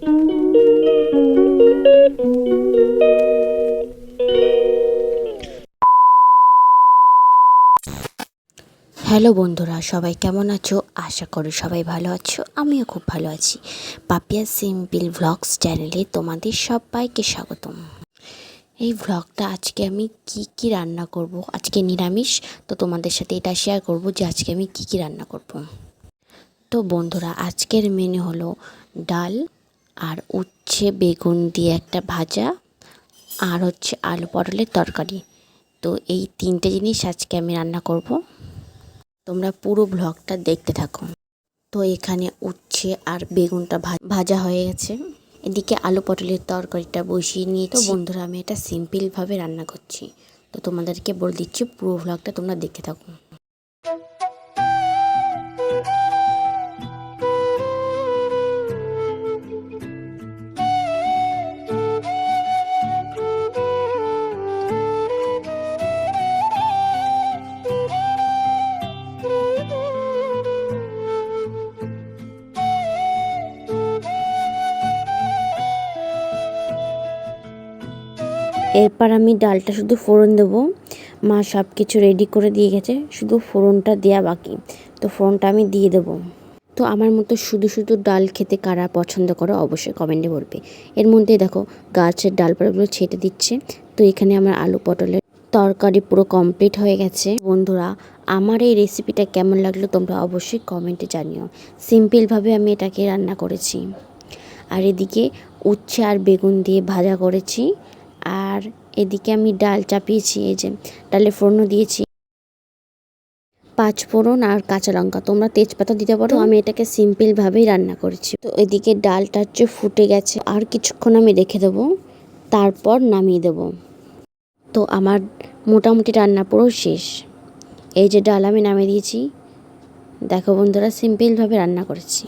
Hello বন্ধুরা, সবাই কেমন আছো? আশা করি সবাই ভালো আছো, আমিও খুব ভালো আছি। পাপিয়া সিম্পল ভ্লগস চ্যানেলে তোমাদের সবাইকে স্বাগতম। এই ভ্লগটা আজকে আমি কি কি রান্না করব? আজকে নিরামিষ, তো তোমাদের সাথে এটা শেয়ার করব যে আজকে আমি কি কি রান্না করব। তো বন্ধুরা, আজকের মেনু হলো ডাল আর উচ্ছে, বেগুন দিয়ে একটা ভাজা আর হচ্ছে আলু পটলের তরকারি। তো এই তিনটে জিনিস আজকে আমি রান্না করব। তোমরা পুরো ব্লগটা দেখতে থাকো। তো এখানে উচ্ছে আর বেগুনটা ভাজা হয়ে গেছে। এদিকে আলু পটলের তরকারিটা বসিয়ে নিয়ে তো বন্ধুরা, আমি এটা সিম্পলভাবে রান্না করছি। তো তোমাদেরকে বলে দিচ্ছি, পুরো ব্লগটা তোমরা দেখতে থাকো। এরপর আমি ডালটা শুধু ফোড়ন দেবো। মা সব কিছু রেডি করে দিয়ে গেছে, শুধু ফোড়নটা দেয়া বাকি। তো ফোড়নটা আমি দিয়ে দেবো। তো আমার মতো শুধু শুধু ডাল খেতে কারা পছন্দ করো অবশ্যই কমেন্টে বলবে। এর মধ্যে দেখো, গাছের ডালপালাগুলো ছেটে দিচ্ছে। তো এখানে আমার আলু পটলের তরকারি পুরো কমপ্লিট হয়ে গেছে। বন্ধুরা, আমার এই রেসিপিটা কেমন লাগল তোমরা অবশ্যই কমেন্টে জানিও। সিম্পলভাবে আমি এটাকে রান্না করেছি। আর এদিকে উচ্ছে আর বেগুন দিয়ে ভাজা করেছি। আর এদিকে আমি ডাল চাপিয়েছি, এই যে ডালে ফোড়নও দিয়েছি। পাঁচ ফোড়ন আর কাঁচা লঙ্কা। তোমরা তেজপাতা দিতে পারো। আমি এটাকে সিম্পলভাবেই রান্না করেছি। তো এদিকে ডালটা হচ্ছে ফুটে গেছে। আর কিছুক্ষণ আমি রেখে দেবো। তারপর নামিয়ে দেবো। তো আমার মোটামুটি রান্না পুরো শেষ। এই যে ডাল আমি নামিয়ে দিয়েছি। দেখো বন্ধুরা সিম্পলভাবে রান্না করেছি।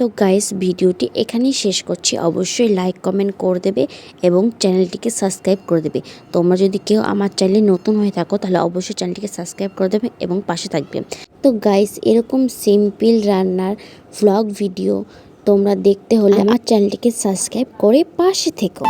তো গাইস ভিডিওটি এখানেই শেষ করছি। অবশ্যই লাইক কমেন্ট করে দেবে এবং চ্যানেলটিকে সাবস্ক্রাইব করে দেবে। তোমরা যদি কেউ আমার চ্যানেলে নতুন হয়ে থাকো তাহলে অবশ্যই চ্যানেলটিকে সাবস্ক্রাইব করে দেবে এবং পাশে থাকবে। তো গাইস এরকম সিম্পল রান্নার ফ্লগ ভিডিও তোমরা দেখতে হলে আমার চ্যানেলটিকে সাবস্ক্রাইব করে পাশে থেকো।